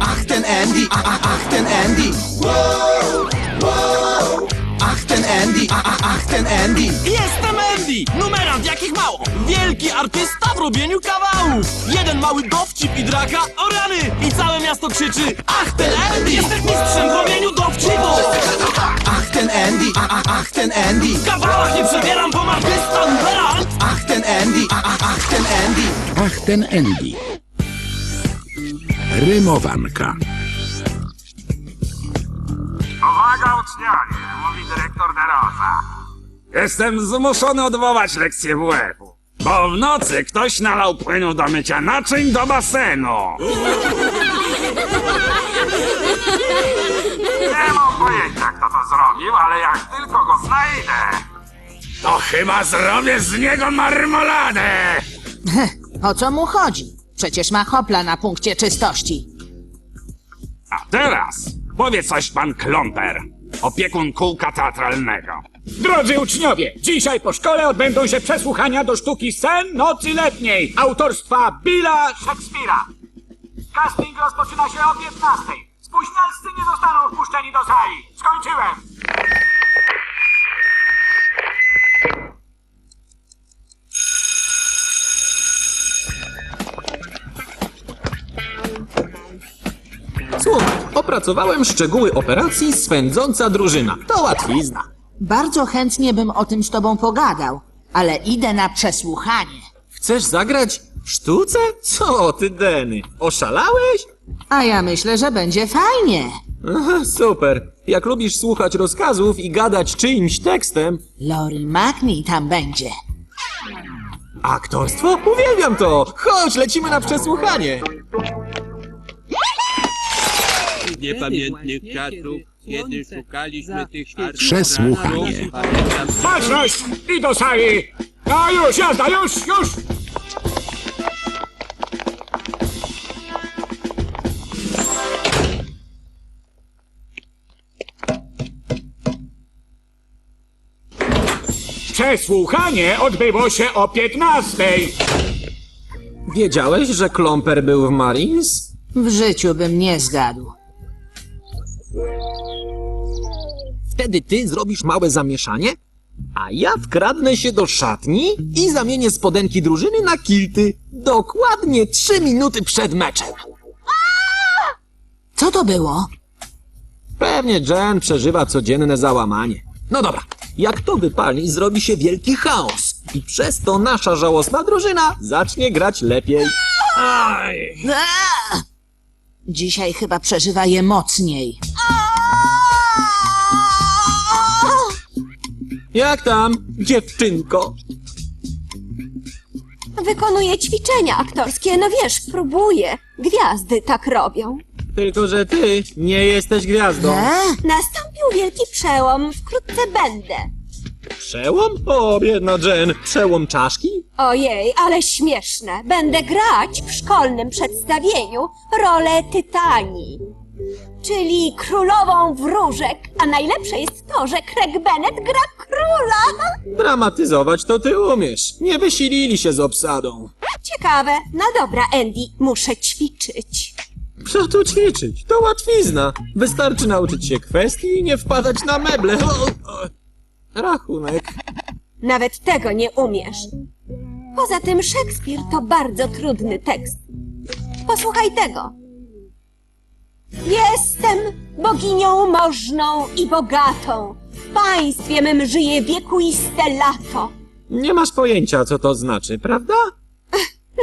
Ach ten Andy, a, a, ach ten Andy. Ach ten Andy, a, a, ach ten Andy. Jestem Andy! Numerant jakich mało! Wielki artysta w robieniu kawałów! Jeden mały dowcip i draka, o rany! I całe miasto krzyczy Ach ten Andy! Jestem mistrzem w robieniu dowcipów! Ach ten Andy, a, a, ach ten Andy. W kawałach nie przebieram, bo artysta numerant! Ach ten Andy, a, a, ach ten Andy. Ach, ten Andy. Rymowanka. Uwaga uczniowie, mówi dyrektor Deroza. Jestem zmuszony odwołać lekcję WF-u, bo w nocy ktoś nalał płynu do mycia naczyń do basenu. Nie mam pojęcia, kto to zrobił, ale jak tylko go znajdę, to chyba zrobię z niego marmoladę. O co mu chodzi? Przecież ma hopla na punkcie czystości. A teraz powie coś pan Klomper, opiekun kółka teatralnego. Drodzy uczniowie, dzisiaj po szkole odbędą się przesłuchania do sztuki scen Nocy Letniej autorstwa Billa Szekspira. Casting rozpoczyna się o 15. Spóźnialscy nie zostaną wpuszczeni do sali. Opracowałem szczegóły operacji Swędząca Drużyna. To łatwizna. Bardzo chętnie bym o tym z tobą pogadał, ale idę na przesłuchanie. Chcesz zagrać w sztuce? Co ty, Deny? Oszalałeś? A ja myślę, że będzie fajnie. Aha, super. Jak lubisz słuchać rozkazów i gadać czyimś tekstem, Lori McNee tam będzie. aktorstwo? Uwielbiam to! Chodź, lecimy na przesłuchanie! Niepamiętnych czasów, kiedy szukaliśmy tych. Przesłuchanie. Baczność i do sali. A już, jazda, już, już. Przesłuchanie odbyło się o 15. Wiedziałeś, że Klomper był w Marines? W życiu bym nie zgadł. Wtedy ty zrobisz małe zamieszanie, a ja wkradnę się do szatni i zamienię spodenki drużyny na kilty. Dokładnie trzy minuty przed meczem. Co to było? Pewnie Jen przeżywa codzienne załamanie. No dobra, jak to wypali, zrobi się wielki chaos. I przez to nasza żałosna drużyna zacznie grać lepiej. Eee! Dzisiaj chyba przeżywa je mocniej. Jak tam, dziewczynko? Wykonuję ćwiczenia aktorskie, no wiesz, próbuję. Gwiazdy tak robią. Tylko, że ty nie jesteś gwiazdą. Nastąpił wielki przełom, wkrótce będę. Przełom? O, biedna Jen. Przełom czaszki? Ojej, ale śmieszne. Będę grać w szkolnym przedstawieniu rolę Tytanii. Czyli królową wróżek, a najlepsze jest to, że Craig Bennett gra króla. Dramatyzować to ty umiesz. Nie wysilili się z obsadą. Ciekawe. No dobra, Andy, muszę ćwiczyć. Co tu ćwiczyć? To łatwizna. Wystarczy nauczyć się kwestii i nie wpadać na meble. O, o. Rachunek. Nawet tego nie umiesz. Poza tym Szekspir to bardzo trudny tekst. Posłuchaj tego. Jestem boginią możną i bogatą. W państwie mym żyje wiekuiste lato. Nie masz pojęcia, co to znaczy, prawda?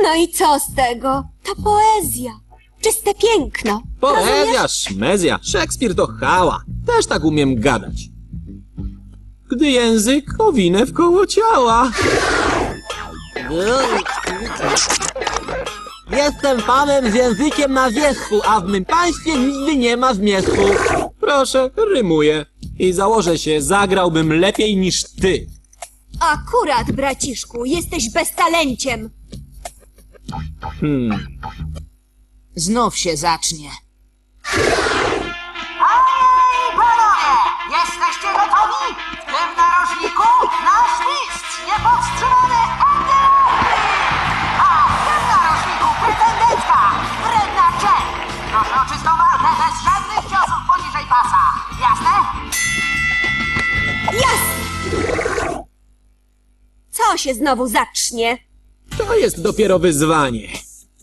No i co z tego? To poezja. Czyste piękno. Poezja, szmezja, Szekspir to chała. Też tak umiem gadać. Gdy język owinę w koło ciała. Jestem panem z językiem na wierzchu, a w mym państwie nigdy nie ma zmierzchu. Proszę, rymuję. I założę się, zagrałbym lepiej niż ty. Akurat, braciszku, jesteś beztalenciem. Hmm. Znów się zacznie. Się znowu zacznie. To jest dopiero wyzwanie.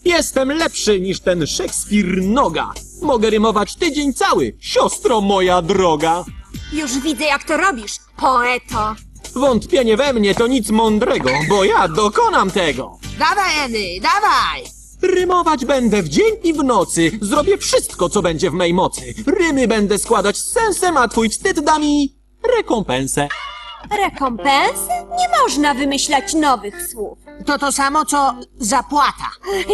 Jestem lepszy niż ten Szekspir Noga. Mogę rymować tydzień cały, siostro moja droga. Już widzę, jak to robisz, poeto. Wątpienie we mnie to nic mądrego, bo ja dokonam tego. Dawaj, Andy, dawaj! Rymować będę w dzień i w nocy. Zrobię wszystko, co będzie w mej mocy. Rymy będę składać z sensem, a twój wstyd da mi rekompensę. Rekompensy? Nie można wymyślać nowych słów. To to samo, co zapłata.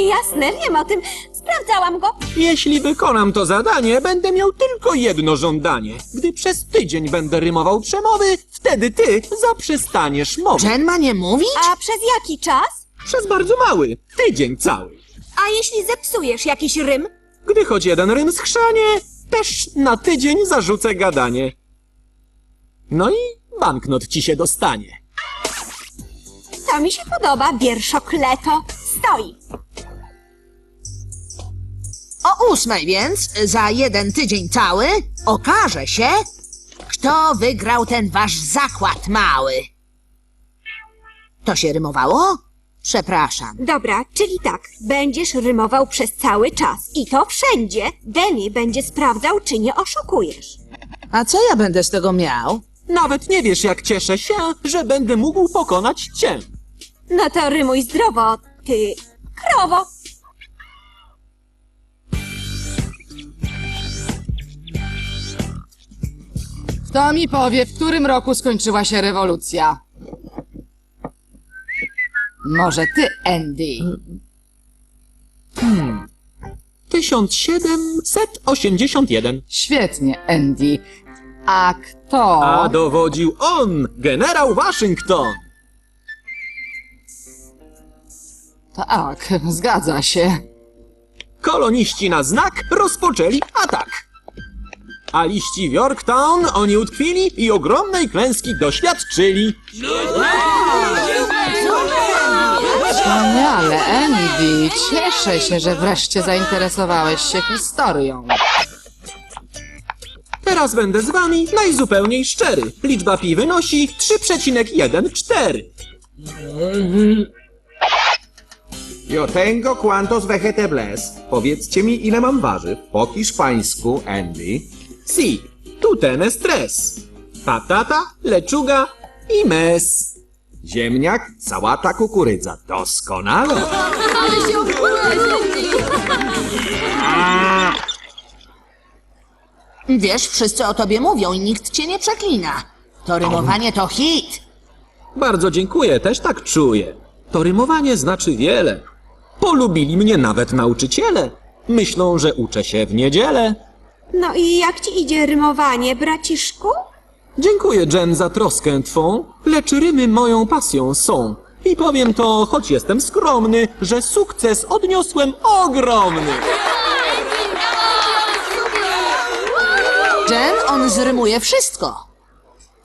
Jasne, wiem o tym. Sprawdzałam go. Jeśli wykonam to zadanie, będę miał tylko jedno żądanie. Gdy przez tydzień będę rymował przemowy, wtedy ty zaprzestaniesz mowy. Jen ma nie mówić? A przez jaki czas? Przez bardzo mały, tydzień cały. A jeśli zepsujesz jakiś rym? Gdy choć jeden rym schrzanie, też na tydzień zarzucę gadanie. No i banknot ci się dostanie. To mi się podoba, wierszokleto. Stoi. O ósmej więc, za jeden tydzień cały, okaże się, kto wygrał ten wasz zakład mały. To się rymowało? Przepraszam. Dobra, czyli tak, będziesz rymował przez cały czas i to wszędzie. Denny będzie sprawdzał, czy nie oszukujesz. A co ja będę z tego miał? Nawet nie wiesz, jak cieszę się, że będę mógł pokonać cię. No to rymuj zdrowo, ty krowo. Kto mi powie, w którym roku skończyła się rewolucja? Może ty, Andy. 1781. Świetnie, Andy. A kto? A dowodził on, generał Waszyngton. Tak, zgadza się. Koloniści na znak rozpoczęli atak. A liści w Yorktown oni utkwili i ogromnej klęski doświadczyli. Wspaniale, Andy. Cieszę się, że wreszcie zainteresowałeś się historią. Teraz będę z wami najzupełniej szczery. Liczba pi wynosi 3,14. Yo tengo cuantos vegetables. Powiedzcie mi, ile mam warzyw. Po hiszpańsku, Andy. Si, tu ten stres. Patata, leczuga i mes. Ziemniak, sałata, kukurydza. Doskonale. Wiesz, wszyscy o tobie mówią i nikt cię nie przeklina. To rymowanie to hit. Bardzo dziękuję, też tak czuję. To rymowanie znaczy wiele. Polubili mnie nawet nauczyciele. Myślą, że uczę się w niedzielę. No i jak ci idzie rymowanie, braciszku? Dziękuję, Jen, za troskę twą, lecz rymy moją pasją są. I powiem to, choć jestem skromny, że sukces odniosłem ogromny. Jen, on zrymuje wszystko.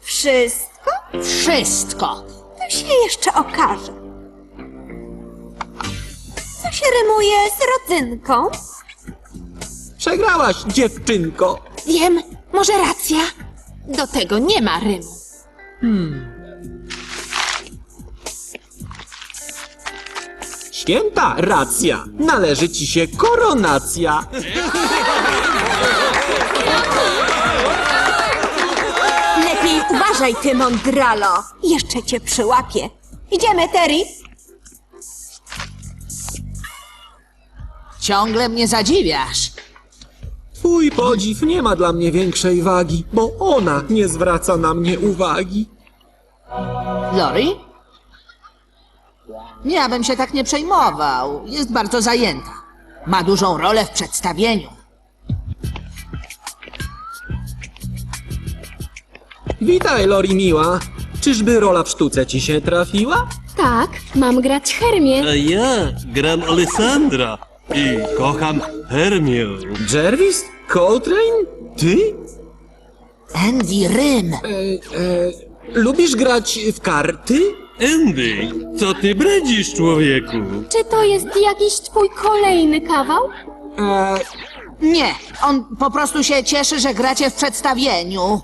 Wszystko? Wszystko. To się jeszcze okaże. Co się rymuje z rodzynką? Przegrałaś, dziewczynko. Wiem, może racja. Do tego nie ma rymu. Święta racja. Należy ci się koronacja. uważaj, ty mądralo. Jeszcze cię przyłapię. Idziemy, Terry. Ciągle mnie zadziwiasz. Twój podziw nie ma dla mnie większej wagi, bo ona nie zwraca na mnie uwagi. Lori? Ja bym się tak nie przejmował. Jest bardzo zajęta. Ma dużą rolę w przedstawieniu. Witaj, Lori miła. Czyżby rola w sztuce ci się trafiła? Tak, mam grać Hermię. A ja gram Alessandra i kocham Hermię. Jervis? Coltrane? Ty? Andy Rym. Lubisz grać w karty? Andy, co ty bredzisz, człowieku? Czy to jest jakiś twój kolejny kawał? E, Nie, on po prostu się cieszy, że gracie w przedstawieniu.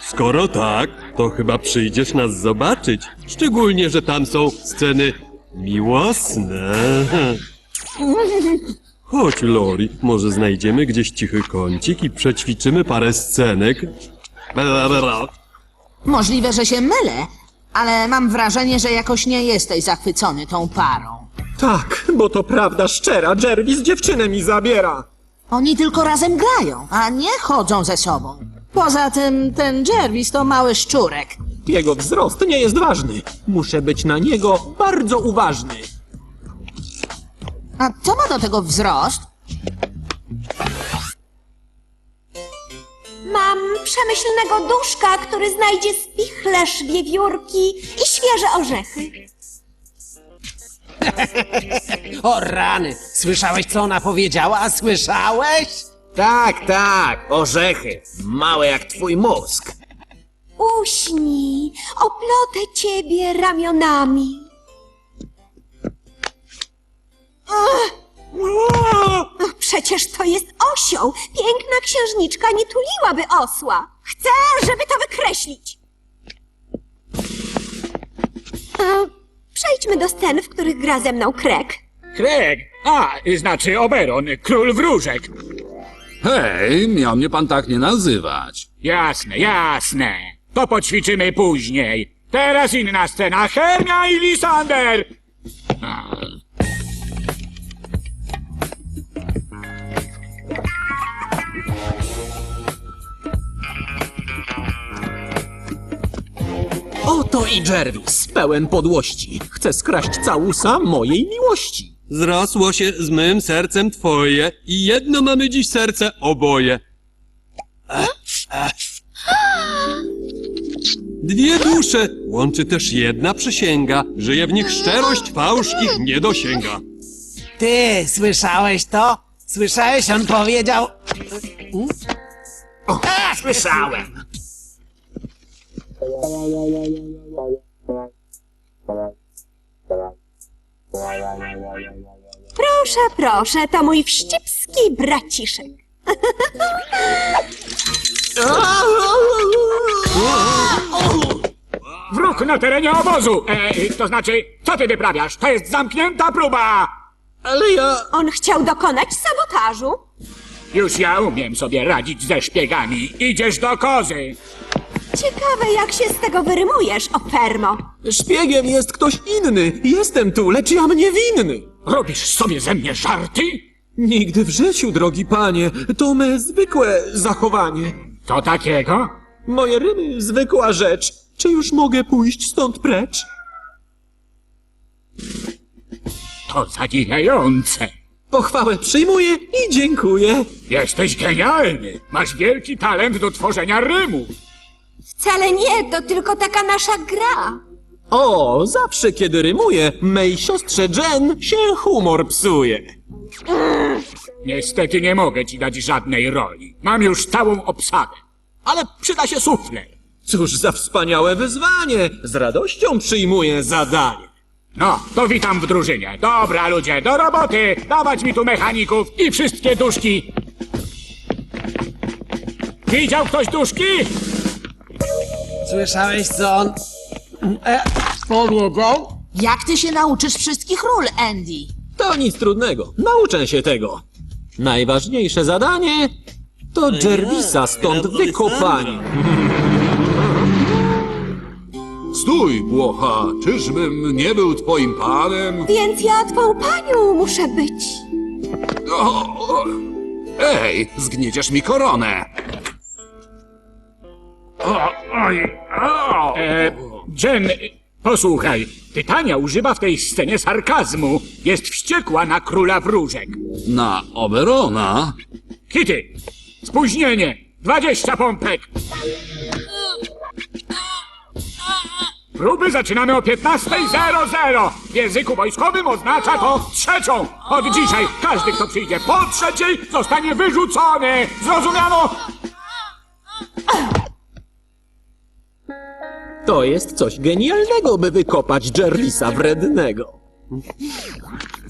Skoro tak, to chyba przyjdziesz nas zobaczyć. Szczególnie, że tam są sceny miłosne. Chodź, Lori, może znajdziemy gdzieś cichy kącik i przećwiczymy parę scenek. Możliwe, że się mylę, ale mam wrażenie, że jakoś nie jesteś zachwycony tą parą. Tak, bo to prawda szczera, Jervis dziewczynę mi zabiera. Oni tylko razem grają, a nie chodzą ze sobą. Poza tym ten Jervis to mały szczurek. Jego wzrost nie jest ważny. Muszę być na niego bardzo uważny. A co ma do tego wzrost? Mam przemyślnego duszka, który znajdzie spichlerz, wiewiórki i świeże orzechy. O rany! Słyszałeś, co ona powiedziała? Słyszałeś? Tak, tak, orzechy. Małe jak twój mózg. Uśnij, oplotę ciebie ramionami. Ach! Ach, Przecież to jest osioł. Piękna księżniczka nie tuliłaby osła. Chcę, żeby to wykreślić. E, Przejdźmy do scen, w których gra ze mną Krek. Craig! A, znaczy Oberon, król wróżek. Hej, miał mnie pan tak nie nazywać. Jasne, jasne. To poćwiczymy później. Teraz inna scena. Hermia i Lisander! Oto i Jervis, pełen podłości. Chce skraść całusa mojej miłości. Zrosło się z mym sercem twoje i jedno mamy dziś serce oboje. Dwie dusze, łączy też jedna przysięga, żyje w nich szczerość, fałsz ich nie dosięga. Ty, słyszałeś to? Słyszałeś? On powiedział... Słyszałem. Proszę, proszę, to mój wścibski braciszek. Wróg na terenie obozu! E, to znaczy, co ty wyprawiasz? To jest zamknięta próba! Ale ja... On chciał dokonać sabotażu. Już ja umiem sobie radzić ze szpiegami. Idziesz do kozy! Ciekawe, jak się z tego wyrymujesz, ofermo. Szpiegiem jest ktoś inny. Jestem tu, lecz ja mnie winny. Robisz sobie ze mnie żarty? Nigdy w życiu, drogi panie. To me zwykłe zachowanie. Co takiego? Moje rymy, zwykła rzecz. Czy już mogę pójść stąd precz? To zadziwiające. Pochwałę przyjmuję i dziękuję. Jesteś genialny. Masz wielki talent do tworzenia rymów. Wcale nie, to tylko taka nasza gra. O, zawsze kiedy rymuję, mej siostrze Jen się humor psuje. Niestety nie mogę ci dać żadnej roli. Mam już całą obsadę. Ale przyda się sufler. Cóż za wspaniałe wyzwanie! Z radością przyjmuję zadanie. No, to witam w drużynie. Dobra, ludzie, do roboty! Dawać mi tu mechaników i wszystkie duszki! Widział ktoś duszki? Słyszałeś, co on... E, powiedział? Jak ty się nauczysz wszystkich ról, Andy? To nic trudnego, nauczę się tego. Najważniejsze zadanie to Jervisa stąd wykopanie. Stój, Błocha, czyżbym nie był twoim panem? Więc ja twą panią muszę być. O, o. Ej, zgnieciesz mi koronę! E, Jen, posłuchaj. Tytania używa w tej scenie sarkazmu. Jest wściekła na króla wróżek. Na Oberona? Kitty, spóźnienie. 20 pompek. Próby zaczynamy o 15.00. W języku wojskowym oznacza to trzecią. Od dzisiaj każdy, kto przyjdzie po trzeciej, zostanie wyrzucony. Zrozumiano? To jest coś genialnego, by wykopać Jervisa wrednego.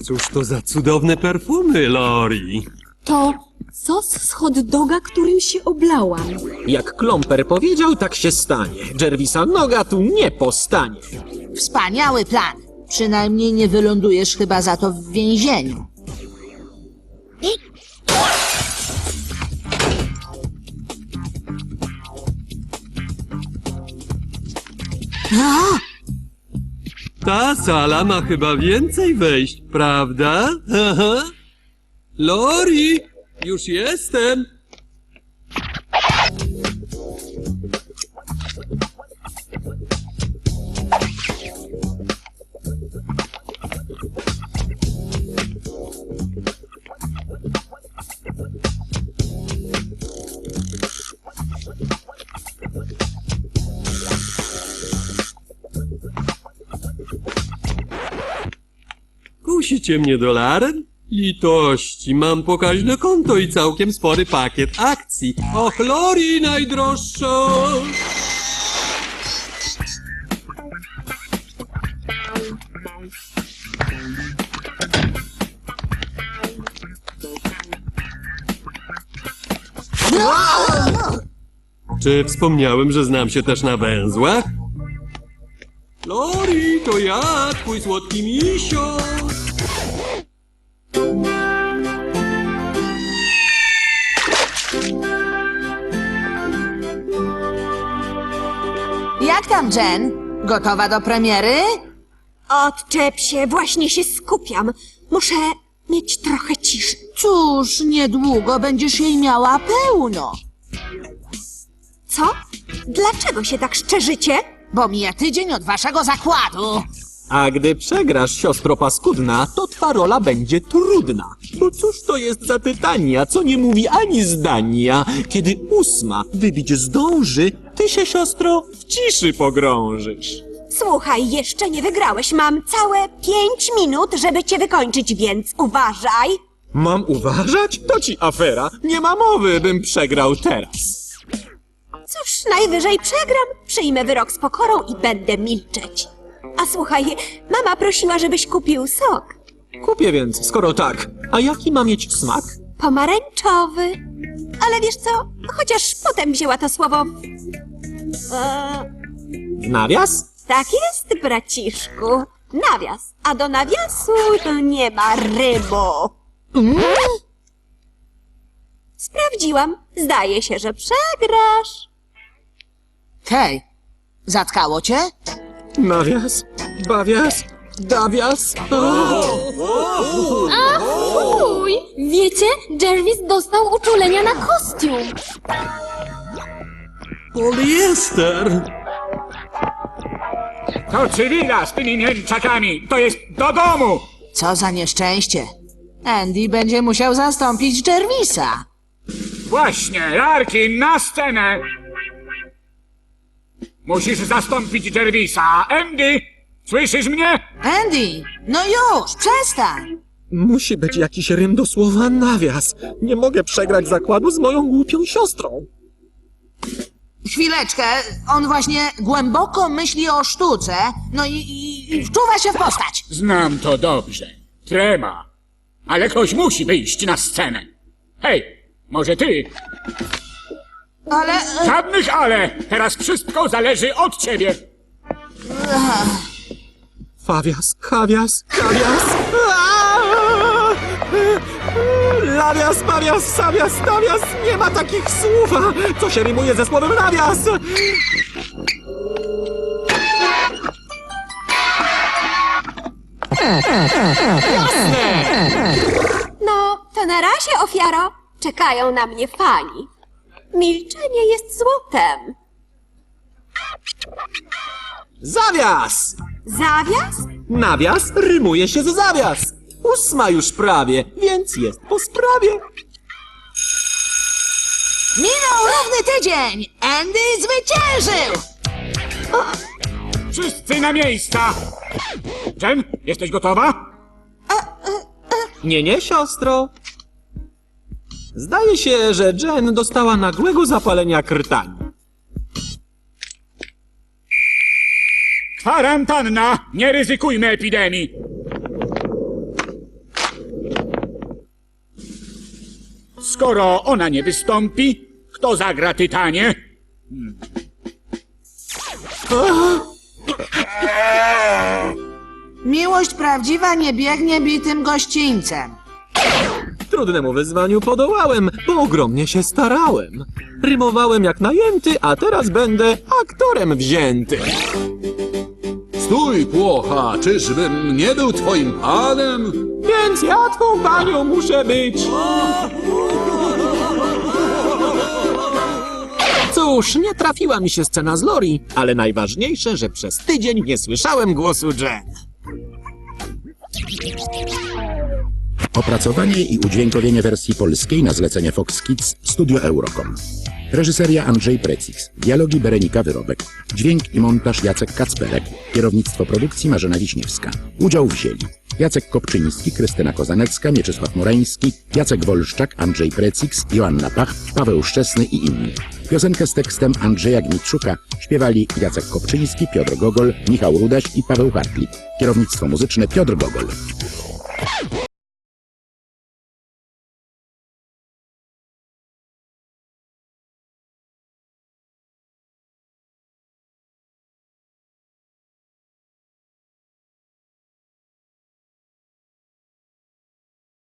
Cóż to za cudowne perfumy, Lori. To sos z hot doga, którym się oblałam. Jak Klomper powiedział, tak się stanie. Jervisa noga tu nie postanie. Wspaniały plan. Przynajmniej nie wylądujesz chyba za to w więzieniu. A, Ta sala ma chyba więcej wejść, prawda? Aha. Lori, już jestem. Kusicie mnie dolarem? Litości, mam pokaźne konto i całkiem spory pakiet akcji. Och, Lori najdroższa! Czy wspomniałem, że znam się też na węzłach? Lori, to ja, twój słodki misio! Jak tam, Jen? Gotowa do premiery? Odczep się, właśnie się skupiam. Muszę mieć trochę ciszy. Cóż, niedługo będziesz jej miała pełno. Co? Dlaczego się tak szczerzycie? Bo mija tydzień od waszego zakładu. A gdy przegrasz, siostro paskudna, to twa rola będzie trudna. Bo cóż to jest za tytania, co nie mówi ani zdania? Kiedy ósma wybić zdąży, ty się, siostro, w ciszy pogrążysz. Słuchaj, jeszcze nie wygrałeś. Mam całe pięć minut, żeby cię wykończyć, więc uważaj. Mam uważać? To ci afera. Nie ma mowy, bym przegrał teraz. Cóż, najwyżej przegram, przyjmę wyrok z pokorą i będę milczeć. A słuchaj, mama prosiła, żebyś kupił sok. Kupię więc, skoro tak. A jaki ma mieć smak? Pomarańczowy. Ale wiesz co, chociaż potem wzięła to słowo... w- W nawias? tak jest, braciszku. Nawias. A do nawiasu to nie ma rybu. Sprawdziłam. Zdaje się, że przegrasz. Hej, zatkało cię? Nawias? Bawias? Dawias? Uj, wiecie, Jervis dostał uczulenia na kostium. Poliester! To cywila z tymi mięczakami. To jest do domu. Co za nieszczęście. Andy będzie musiał zastąpić Jervisa. Właśnie, Larkin, na scenę. Musisz zastąpić Jervisa. Andy, słyszysz mnie? Andy, no już, przestań. Musi być jakiś rym do słowa nawias. Nie mogę przegrać zakładu z moją głupią siostrą. Chwileczkę, on właśnie głęboko myśli o sztuce, no i, i, i wczuwa się w postać. Znam to dobrze. Trema. Ale ktoś musi wyjść na scenę. Hej, może ty? Ale... e, Żadnych ale! Teraz wszystko zależy od ciebie. Fawias, Hawias, Kawias. Aaaa! Lawias, pawias, sawias, nawias. Nie ma takich słów. Co się rymuje ze słowem nawias? No, to na razie, ofiaro. Czekają na mnie fani. Milczenie jest złotem. Zawias! Zawias? Nawias rymuje się z zawias. Ósma już prawie, więc jest po sprawie. Minął równy tydzień! Andy zwyciężył! Wszyscy na miejsca! Jen, jesteś gotowa? Nie, nie, siostro. Zdaje się, że Jen dostała nagłego zapalenia krtani. Kwarantanna! Nie ryzykujmy epidemii! Skoro ona nie wystąpi, kto zagra Tytanie? Miłość prawdziwa nie biegnie bitym gościńcem. Trudnemu wyzwaniu podołałem, bo ogromnie się starałem. Rymowałem jak najęty, a teraz będę aktorem wzięty. Stój, płocha, czyżbym nie był twoim panem? Więc ja twą panią muszę być. Cóż, nie trafiła mi się scena z Lori, ale najważniejsze, że przez tydzień nie słyszałem głosu Jen. Opracowanie i udźwiękowienie wersji polskiej na zlecenie Fox Kids Studio Eurocom. Reżyseria Andrzej Precix. Dialogi Berenika Wyrobek. Dźwięk i montaż Jacek Kacperek. Kierownictwo produkcji Marzena Wiśniewska. Udział wzięli Jacek Kopczyński, Krystyna Kozanecka, Mieczysław Moreński, Jacek Wolszczak, Andrzej Precix, Joanna Pach, Paweł Szczesny i inni. Piosenkę z tekstem Andrzeja Gnitrzuka śpiewali Jacek Kopczyński, Piotr Gogol, Michał Rudaś i Paweł Hartlik. Kierownictwo muzyczne Piotr Gogol.